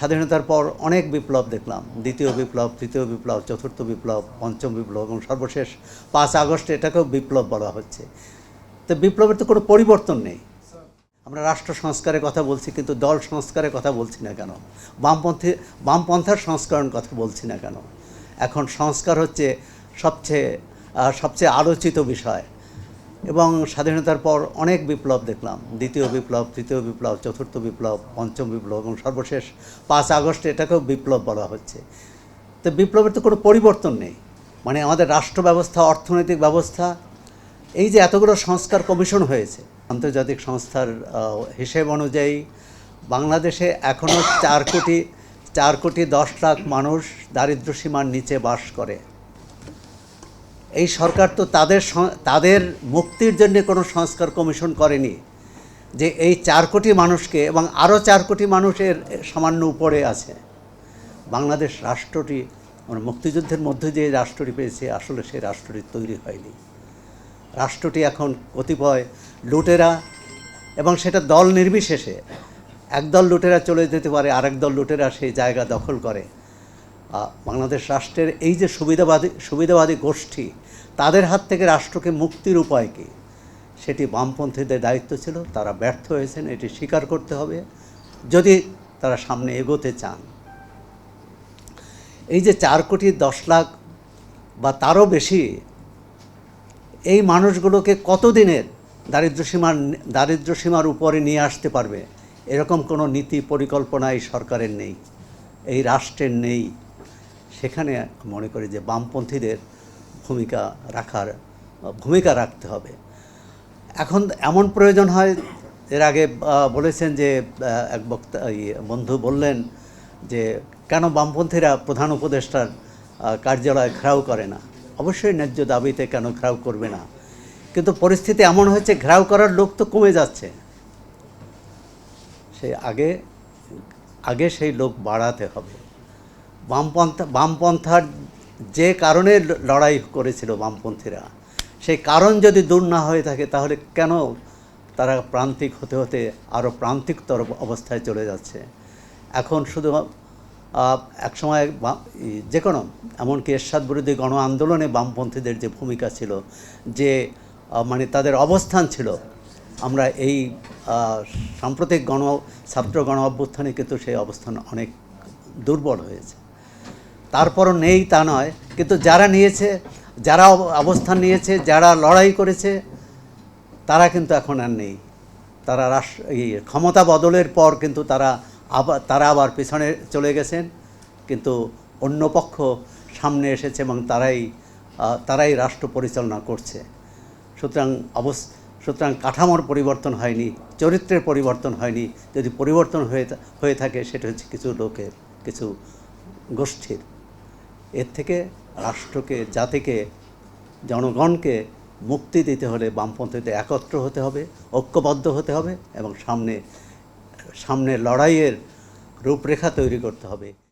স্বাধীনতার পর অনেক বিপ্লব দেখলাম। দ্বিতীয় বিপ্লব, তৃতীয় বিপ্লব, চতুর্থ বিপ্লব, পঞ্চম বিপ্লব এবং সর্বশেষ পাঁচ আগস্ট এটাকেও বিপ্লব বলা হচ্ছে। তো বিপ্লবের তো কোনো পরিবর্তন নেই। আমরা রাষ্ট্র সংস্কারের কথা বলছি কিন্তু দল সংস্কারের কথা বলছি না কেন? বামপন্থী, বামপন্থার সংস্করণ কথা বলছি না কেন? এখন সংস্কার হচ্ছে সবচেয়ে সবচেয়ে আলোচিত বিষয়। এবং স্বাধীনতার পর অনেক বিপ্লব দেখলাম। দ্বিতীয় বিপ্লব, তৃতীয় বিপ্লব, চতুর্থ বিপ্লব, পঞ্চম বিপ্লব এবং সর্বশেষ পাঁচ আগস্ট এটাকেও বিপ্লব বলা হচ্ছে। তো বিপ্লবের তো কোনো পরিবর্তন নেই। মানে আমাদের রাষ্ট্র ব্যবস্থা, অর্থনৈতিক ব্যবস্থা, এই যে এতগুলো সংস্কার কমিশন হয়েছে, আন্তর্জাতিক সংস্থার হিসেব অনুযায়ী বাংলাদেশে এখনও চার কোটি চার কোটি দশ লাখ মানুষ দারিদ্র্য সীমার নিচে বাস করে। এই সরকার তো তাদের তাদের মুক্তির জন্য কোনো সংস্কার কমিশন করেনি, যে এই চার কোটি মানুষকে এবং আরও চার কোটি মানুষের সামান্য উপরে আছে। বাংলাদেশ রাষ্ট্রটি মানে মুক্তিযুদ্ধের মধ্যে যে রাষ্ট্রটি পেয়েছে, আসলে সেই রাষ্ট্রটি তৈরি হয়নি। রাষ্ট্রটি এখন কতিপয় লুটেরা এবং সেটা দল নির্বিশেষে একদল লুটেরা চলে যেতে পারে, আরেক দল লুটেরা সেই জায়গা দখল করে। বাংলাদেশ রাষ্ট্রের এই যে সুবিধাবাদী সুবিধাবাদী গোষ্ঠী তাদের হাত থেকে রাষ্ট্রকে মুক্তির উপায় কী? সেটি বামপন্থীদের দায়িত্ব ছিল, তারা ব্যর্থ হয়েছেন, এটি স্বীকার করতে হবে। যদি তারা সামনে এগোতে চান। এই যে চার কোটি দশ লাখ বা তারও বেশি, এই মানুষগুলোকে কতদিনের দারিদ্র্যসীমার দারিদ্র্যসীমার উপরে নিয়ে আসতে পারবে? এরকম কোনো নীতি পরিকল্পনা এই সরকারের নেই, এই রাষ্ট্রের নেই। সেখানে মনে করি যে বামপন্থীদের ভূমিকা রাখার ভূমিকা রাখতে হবে। এখন এমন প্রয়োজন হয়, এর আগে বলেছেন যে এক বক্তা বন্ধু বললেন যে, কেন বামপন্থীরা প্রধান উপদেষ্টার কার্যালয় ঘেরাও করে না? অবশ্যই ন্যায্য দাবিতে কেন ঘেরাও করবে না? কিন্তু পরিস্থিতি এমন হয়েছে, ঘেরাও করার লোক তো কমে যাচ্ছে। সেই আগে আগে সেই লোক বাড়াতে হবে। বামপন্থা, বামপন্থার যে কারণে লড়াই করেছিল বামপন্থীরা, সেই কারণ যদি দূর না হয়ে থাকে, তাহলে কেন তারা প্রান্তিক হতে হতে আরও প্রান্তিকতর অবস্থায় চলে যাচ্ছে? এখন শুধু একসময় যে কোনো, এমনকি এরশাদ বিরোধী গণ আন্দোলনে বামপন্থীদের যে ভূমিকা ছিল, যে মানে তাদের অবস্থান ছিল, আমরা এই সাম্প্রতিক গণ, ছাত্র গণ অভ্যুত্থানে কিন্তু সেই অবস্থান অনেক দুর্বল হয়েছে। তারপরও নেই তা নয়। কিন্তু যারা নিয়েছে, যারা অবস্থান নিয়েছে, যারা লড়াই করেছে, তারা কিন্তু এখন আর নেই। তারা রাষ্ট্র ক্ষমতা বদলের পর কিন্তু তারা আবার তারা আবার পেছনে চলে গেছেন। কিন্তু অন্য পক্ষ সামনে এসেছে এবং তারাই তারাই রাষ্ট্র পরিচালনা করছে। সুতরাং অবস সুতরাং কাঠামোর পরিবর্তন হয়নি, চরিত্রের পরিবর্তন হয়নি। যদি পরিবর্তন হয়ে হয়ে থাকে, সেটা হচ্ছে কিছু লোকের, কিছু গোষ্ঠীর। এর থেকে রাষ্ট্রকে, জাতিকে, জনগণকে মুক্তি দিতে হলে বামপন্থীতে একত্র হতে হবে, ঐক্যবদ্ধ হতে হবে এবং সামনে সামনে লড়াইয়ের রূপরেখা তৈরি করতে হবে।